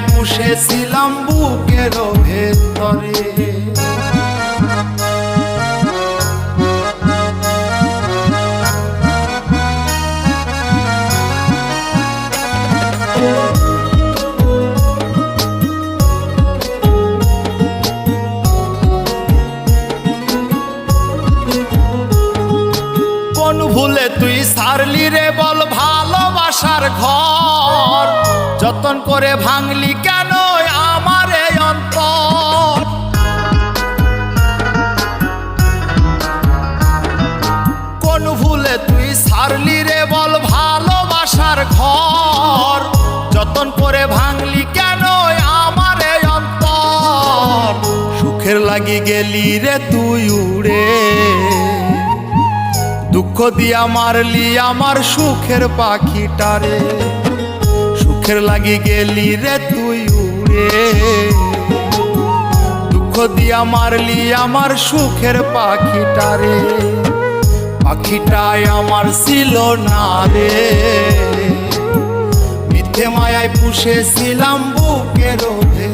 পুষেছিলাম বুকের ভেতরে যতন করে ভাঙলি কেন আমার এই অন্তর? কোন ভুলে তুই সারলি রে বল ভালোবাসার ঘর? যতন করে ভাঙলি কেন আমার এই অন্তর? সুখের লাগি গেলি রে তুই উড়ে। দুঃখ দিয়া মারলি আমার সুখের পাখিটারে সুখের লাগি গেলি রে তুই উড়ে। দুঃখ দিয়া মারলি আমার সুখের পাখিটা রে। পাখিটাই আমার ছিল না রে। মিথ্যে মায়ায় পুষেছিলাম বুকের ভেতরে